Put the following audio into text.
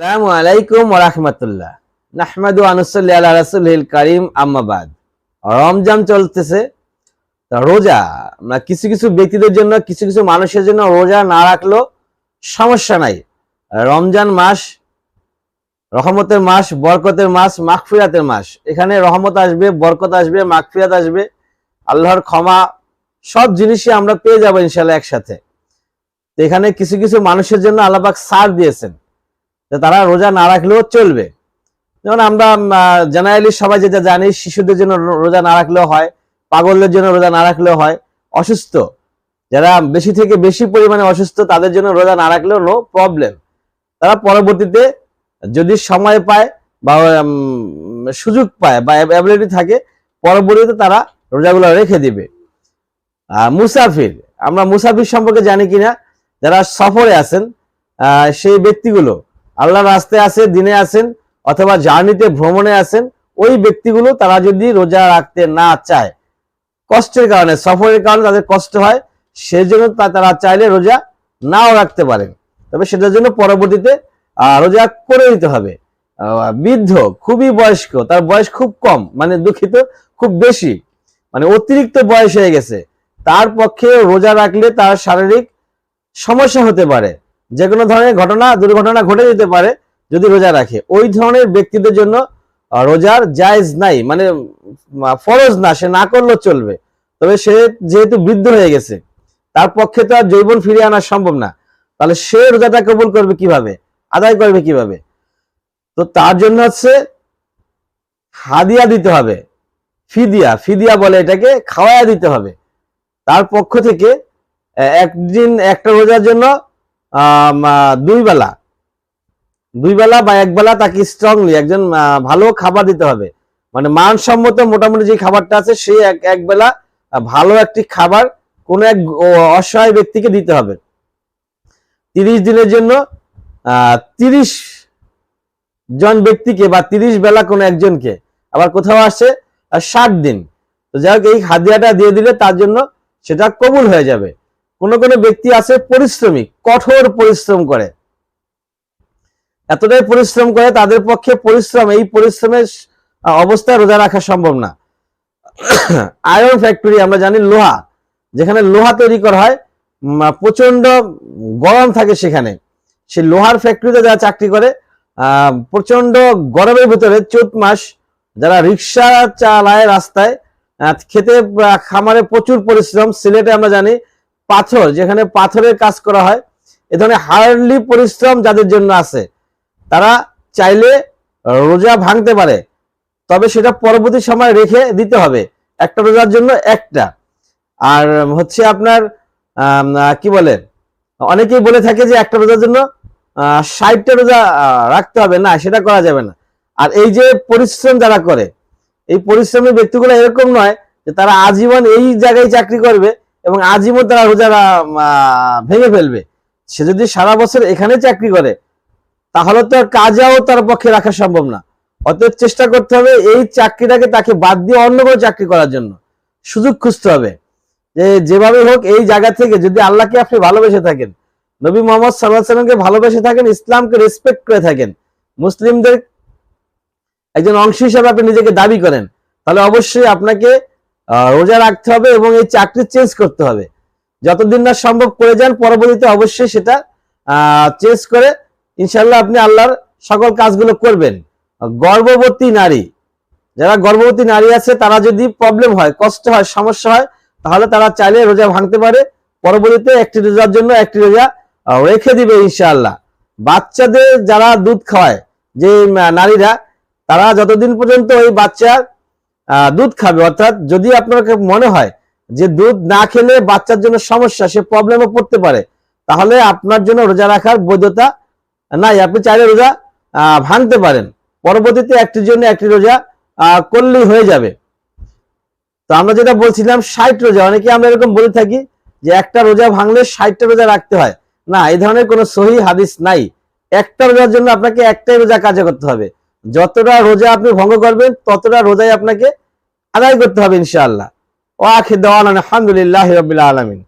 আসসালামু আলাইকুম ওরহমতুল্লাহ নাহমাদু আনুসল্লি আল্লাহ রাসুল করিম আম্মাবাদ রমজান চলতেছে রোজা কিছু কিছু ব্যক্তিদের জন্য, কিছু কিছু মানুষের জন্য রোজা না সমস্যা নাই। রমজান মাস, রহমতের মাস, বরকতের মাস, মাগফিরাতের মাস। এখানে রহমত আসবে, বরকত আসবে, মাগফিরাত আসবে, আল্লাহর ক্ষমা, সব জিনিসই আমরা পেয়ে যাব ইনশাল্লাহ একসাথে। এখানে কিছু কিছু মানুষের জন্য আল্লাহবাক সার দিয়েছেন। যে তারা রোজা না রাখলেও চলবে। যেমন আমরা জেনারেলি সবাই যেটা জানি, শিশুদের জন্য রোজা না রাখলেও হয়, পাগলদের জন্য রোজা না রাখলেও হয়, অসুস্থ। যারা বেশি থেকে বেশি পরিমাণে অসুস্থ, তাদের জন্য রোজা না রাখলেও নো প্রবলেম তারা পরবর্তীতে যদি সময় পায় বা সুযোগ পায় বা অ্যাবিলিটি থাকে, পরবর্তীতে তারা রোজাগুলো রেখে দিবে। মুসাফির, আমরা মুসাফির সম্পর্কে জানি কিনা, যারা সফরে আছেন সেই ব্যক্তিগুলো আল্লাহ রাস্তায় আছে দিনে আসেন, অথবা জার্নিতে, ভ্রমণে আসেন, ওই ব্যক্তিগুলো তারা যদি রোজা রাখতে না চায়, কষ্টের কারণে, সফরের কারণে তাদের কষ্ট হয়, সেজন্য তা- তারা চাইলে রোজা নাও রাখতে পারেন। তবে সেটার জন্য পরবর্তীতে রোজা করে দিতে হবে। বৃদ্ধ, খুবই বয়স্ক, তার বয়স খুব কম মানে দুঃখিত, খুব বেশি মানে অতিরিক্ত বয়স হয়ে গেছে। তার পক্ষে রোজা রাখলে তার শারীরিক সমস্যা হতে পারে। যে কোনো ধরনের ঘটনা, দুর্ঘটনা ঘটে যেতে পারে, যদি রোজা রাখে। ওই ধরনের ব্যক্তিদের জন্য রোজার জায়েজ নাই মানে ফরজ না, সে না করলেও চলবে। তবে সে যেহেতু বৃদ্ধ হয়ে গেছে, তার পক্ষে তো আর যৌবন ফিরিয়ে আনা সম্ভব না। তাহলে সে রোজাটা কবুল করবে কীভাবে? আদায় করবে কীভাবে? তো তার জন্য হচ্ছে হাদিয়া দিতে হবে। ফিদিয়া ফিদিয়া বলে এটাকে, খাওয়ায়া দিতে হবে। তার পক্ষ থেকে একদিন একটা রোজার জন্য দুই বেলা। দুই বেলা বা এক বেলা তাকে স্ট্রংলি একজন ভালো খাবার দিতে হবে। মানে মানসম্মত মোটামুটি যে খাবারটা আছে সেই এক এক বেলা ভালো একটি খাবার কোন এক অসহায় ব্যক্তিকে দিতে হবে। তিরিশ দিনের জন্য তিরিশ জন ব্যক্তিকে বা তিরিশ বেলা কোনো একজনকে আবার কোথাও আসছে ষাট দিন। তো যাই হোক, এই হাদিয়াটা দিয়ে দিলে তার জন্য সেটা কবুল হয়ে যাবে। কোন কোন ব্যক্তি আছে পরিশ্রমী, কঠোর পরিশ্রম করে। এতটাই পরিশ্রম করে তাদের পক্ষে পরিশ্রম, এই পরিশ্রমের অবস্থায় রোজা রাখা সম্ভব না। আয়রন ফ্যাক্টরি আমরা জানি লোহা, যেখানে লোহা তৈরি করা হয় প্রচণ্ড গরম থাকে সেখানে। সে লোহার ফ্যাক্টরিতে যারা চাকরি করে প্রচণ্ড গরমের ভিতরে চৈত মাস যারা রিক্সা চালায় রাস্তায় খেতে খামারে প্রচুর পরিশ্রম, সিলেটে আমরা জানি পাথর, যেখানে পাথরের কাজ করা হয়, এ ধরনের হার্ডলি পরিশ্রম যাদের জন্য আছে, তারা চাইলে রোজা ভাঙতে পারে। তবে সেটা পরবর্তী সময় রেখে দিতে হবে, একটা রোজার জন্য একটা। আর হচ্ছে আপনার কি বলে, অনেকেই বলে থাকে যে একটা রোজার জন্য ষাটটা রোজা রাখতে হবে। না, সেটা করা যাবে না। আর এই যে পরিশ্রম যারা করে, এই পরিশ্রমের ব্যক্তিগুলো এরকম নয় যে তারা আজীবন এই জায়গায় চাকরি করবে এবং আজীবন তারা রোজা ভেঙে ফেলবে। সে যদি সারা বছর এখানে চাকরি করে, তাহলে তো কাজাও তার পক্ষে রাখা সম্ভব না। অতএব চেষ্টা করতে হবে এই চাকরিটাকে তাকে বাদ দিয়ে অন্য কোনো চাকরি করার জন্য। সুযোগ খুঁজতে হবে। যে যেভাবে হোক এই জায়গা থেকে যদি আল্লাহকে আপনি ভালোবেসে থাকেন, নবী মোহাম্মদ সাল্লাহ সাল্লামকে ভালোবেসে থাকেন, ইসলামকে রেসপেক্ট করে থাকেন, মুসলিমদের একজন অংশ হিসাবে আপনি নিজেকে দাবি করেন, তাহলে অবশ্যই আপনাকে রোজা রাখতে হবে এবং এই চাকরি চেঞ্জ করতে হবে। যতদিন না সম্ভব করে যান, পরবর্তীতে অবশ্যই সেটা চেঞ্জ করে ইনশাল্লাহ আপনি আল্লাহর সকল কাজগুলো করবেন। গর্ভবতী নারী, যারা গর্ভবতী নারী আছে, তারা যদি প্রবলেম হয়, কষ্ট হয়, সমস্যা হয়, তাহলে তারা চাইলে রোজা ভাঙতে পারে। পরবর্তীতে একটি রোজার জন্য একটি রোজা রেখে দিবে ইনশাআল্লাহ। বাচ্চাদের যারা দুধ খাওয়ায় যে নারীরা, তারা যতদিন পর্যন্ত ওই বাচ্চার দুধ খাবে। অর্থাৎ যদি আপনার মনে হয় যে দুধ না খেলে বাচ্চার জন্য সমস্যা, সে প্রবলেমে পড়তে পারে, তাহলে আপনার জন্য রোজা রাখার বৈধতা নাই। আপনি চাইলে রোজা ভাঙতে পারেন। পরবর্তীতে একটির জন্য একটি রোজা করলেই হয়ে যাবে। তো আমরা যেটা বলছিলাম, ষাট রোজা। অনেকে আমরা এরকম বলে থাকি যে একটা রোজা ভাঙলে ষাটটা রোজা রাখতে হয়। না এই ধরনের কোনো সহি হাদিস নাই। একটা রোজার জন্য আপনাকে একটাই রোজা কাজে করতে হবে। যতটা রোজা আপনি ভঙ্গ করবেন, ততটা রোজাই আপনাকে আদায় করতে হবে ইনশাআল্লাহ। ও আখি দেওয়ান আলহামদুলিল্লাহ রবিল আলমিন।